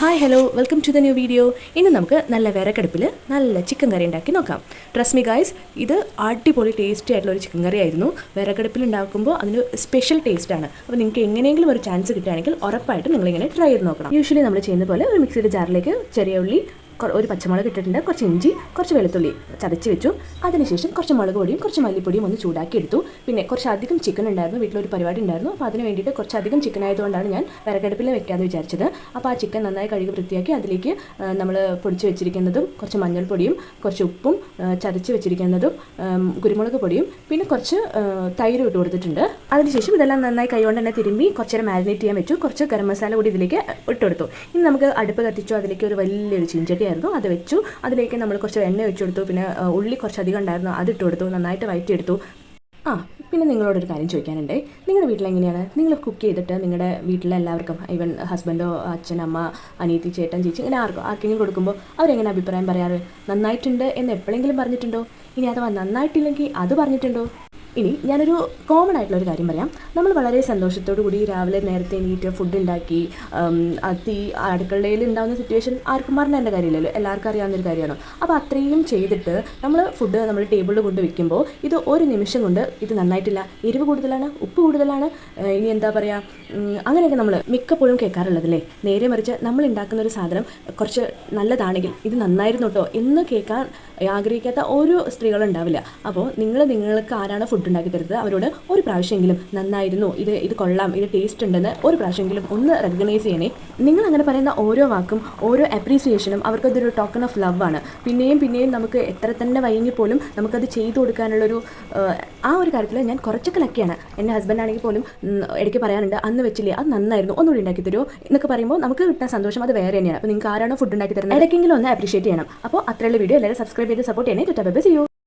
Hi hello welcome to the new video ഇന്ന് നമുക്ക് നല്ല വിറകടുപ്പിൽ നല്ല ചിക്കൻ കറി ഉണ്ടാക്കി നോക്കാം. ട്രസ്റ്റ് മി ഗായ്സ് ഇത് അടിപൊളി ടേസ്റ്റി ആയിട്ടുള്ള ഒരു ചിക്കൻ കറി ആയിരുന്നു. വിറകടുപ്പിൽ ഉണ്ടാക്കുമ്പോൾ അതിന് സ്പെഷ്യൽ ടേസ്റ്റ് ആണ്. അപ്പോൾ നിങ്ങൾക്ക് എങ്ങനെയെങ്കിലും ഒരു ചാൻസ് കിട്ടുകയാണെങ്കിൽ ഉറപ്പായിട്ടും നിങ്ങളിങ്ങനെ ട്രൈ ചെയ്ത് നോക്കണം. യൂഷ്വലി നമ്മൾ ചെയ്യുന്ന പോലെ ഒരു മിക്സിയുടെ ജാറിലേക്ക് ചെറിയ ഉള്ളി ഒരു പച്ചമുളക് ഇട്ടിട്ടുണ്ട്. കുറച്ച് ഇഞ്ചി കുറച്ച് വെളുത്തുള്ളി ചതച്ച് വെച്ചു. അതിനുശേഷം കുറച്ച് മുളക് പൊടിയും കുറച്ച് മല്ലിപ്പൊടിയും ഒന്ന് ചൂടാക്കി എടുത്തു. പിന്നെ കുറച്ച് അധികം ചിക്കൻ ഉണ്ടായിരുന്നു വീട്ടിലൊരു പരിപാടി ഉണ്ടായിരുന്നു. അപ്പോൾ അതിന് വേണ്ടിയിട്ട് കുറച്ച് അധികം ചിക്കൻ ആയതുകൊണ്ടാണ് ഞാൻ വിറകടുപ്പിൽ വെക്കാമെന്ന് വിചാരിച്ചത്. അപ്പോൾ ആ ചിക്കൻ നന്നായി കഴുകി വൃത്തിയാക്കി അതിലേക്ക് നമ്മൾ പൊടിച്ച് വെച്ചിരിക്കുന്നതും കുറച്ച് മഞ്ഞൾപ്പൊടിയും കുറച്ച് ഉപ്പും ചതച്ച് വെച്ചിരിക്കുന്നതും കുരുമുളക് പൊടിയും പിന്നെ കുറച്ച് തൈര് ഇട്ട് കൊടുത്തിട്ടുണ്ട്. അതിനുശേഷം ഇതെല്ലാം നന്നായി കൈകൊണ്ട് തന്നെ തിരുമ്പി കുറച്ച് നേരം മാരിനേറ്റ് ചെയ്യാൻ വെച്ചു. കുറച്ച് ഗരം മസാല കൂടി ഇതിലേക്ക് ഇട്ട് കൊടുത്തു. ഇനി നമുക്ക് അടുപ്പ് കത്തിച്ചു അതിലേക്ക് ഒരു വലിയൊരു ചീഞ്ചട്ടിയായിരുന്നു അത് വെച്ചു. അതിലേക്ക് നമ്മൾ കുറച്ച് എണ്ണ വെച്ചു കൊടുത്തു പിന്നെ ഉള്ളി കുറച്ചധികം ഉണ്ടായിരുന്നു. അത് കൊടുത്തു. നന്നായിട്ട് വയറ്റിയെടുത്തു. ആ പിന്നെ നിങ്ങളോടൊരു കാര്യം ചോദിക്കാനുണ്ട്. നിങ്ങളുടെ വീട്ടിൽ എങ്ങനെയാണ് നിങ്ങൾ കുക്ക് ചെയ്തിട്ട് നിങ്ങളുടെ വീട്ടിലെ എല്ലാവർക്കും ഈവൻ ഹസ്ബൻഡോ അച്ഛൻ അമ്മ അനിയത്തി ചേട്ടൻ ചേച്ചി ഇങ്ങനെ ആർക്കും ആർക്കെങ്കിലും കൊടുക്കുമ്പോൾ അവരെങ്ങനെ അഭിപ്രായം പറയാറ്? നന്നായിട്ടുണ്ട് എന്ന് എപ്പോഴെങ്കിലും പറഞ്ഞിട്ടുണ്ടോ? ഇനി അഥവാ നന്നായിട്ടില്ലെങ്കിൽ അത് പറഞ്ഞിട്ടുണ്ടോ? ഇനി ഞാനൊരു കോമൺ ആയിട്ടുള്ള ഒരു കാര്യം പറയാം. നമ്മൾ വളരെ സന്തോഷത്തോടു കൂടി രാവിലെ നേരത്തെ എണീറ്റ് ഫുഡ് ഉണ്ടാക്കി തീ അടുക്കളയിൽ ഉണ്ടാകുന്ന സിറ്റുവേഷൻ ആർക്കും പറഞ്ഞതിന്റെ കാര്യമില്ലല്ലോ. എല്ലാവർക്കും അറിയാവുന്ന ഒരു കാര്യമാണ്. അപ്പോൾ അത്രയും ചെയ്തിട്ട് നമ്മൾ ഫുഡ് നമ്മൾ ടേബിളിൽ കൊണ്ട് വെക്കുമ്പോൾ ഇത് ഒരു നിമിഷം കൊണ്ട് ഇത് നന്നായിട്ടില്ല. എരിവ് കൂടുതലാണ് ഉപ്പ് കൂടുതലാണ് ഇനി എന്താ പറയുക അങ്ങനെയൊക്കെ നമ്മൾ മിക്കപ്പോഴും കേൾക്കാറുള്ളതല്ലേ? നേരെ മറിച്ച് നമ്മൾ ഉണ്ടാക്കുന്ന ഒരു സാധനം കുറച്ച് നല്ലതാണെങ്കിൽ ഇത് നന്നായിരുന്നു കേട്ടോ എന്ന് കേൾക്കാൻ ആഗ്രഹിക്കാത്ത ഒരു സ്ത്രീകളുണ്ടാവില്ല അപ്പോൾ നിങ്ങൾ നിങ്ങൾക്ക് ആരാണ് ഫുഡ് ഉണ്ടാക്കി തരുന്നത് അവരോട് ഒരു പ്രാവശ്യമെങ്കിലും നന്നായിരുന്നു ഇത് ഇത് കൊള്ളാം ഇത് ടേസ്റ്റ് ഉണ്ടെന്ന് ഒരു പ്രാവശ്യമെങ്കിലും ഒന്ന് റെക്കഗ്നൈസ് ചെയ്യണേ. നിങ്ങൾ അങ്ങനെ പറയുന്ന ഓരോ വാക്കും ഓരോ അപ്രീസിയേഷനും അവർക്കതൊരു ടോക്കൺ ഓഫ് ലവ് ആണ്. പിന്നെയും പിന്നെയും നമുക്ക് എത്ര തന്നെ വൈകി പോലും നമുക്കത് ചെയ്തു കൊടുക്കാനുള്ളൊരു ആ, ഒരു കാര്യത്തിൽ ഞാൻ കുറച്ചൊക്കെ ലക്കിയാണ് എന്റെ ഹസ്ബൻഡ് ആണെങ്കിൽ പോലും ഇടയ്ക്ക് പറയാറുണ്ട് അന്ന് വെച്ചില്ലേ അത് നന്നായിരുന്നു ഒന്നുകൂടി ഉണ്ടാക്കി തരുമോ എന്നൊക്കെ പറയുമ്പോൾ നമുക്ക് കിട്ടുന്ന സന്തോഷം അത് വേറെ തന്നെയാണ്. അപ്പോൾ നിങ്ങൾക്ക് ആരാണോ ഫുഡ് ഉണ്ടാക്കി തരുന്നത് ഇടയ്ക്കെങ്കിലും ഒന്ന് അപ്രീഷിയേറ്റ് ചെയ്യണം. അപ്പോൾ അത്രയുള്ള വീഡിയോ എല്ലാവരും സബ്സ്ക്രൈബ് ചെയ്ത് സപ്പോർട്ട് ചെയ്യണേ. ടുറ്റാ ബൈ സി യു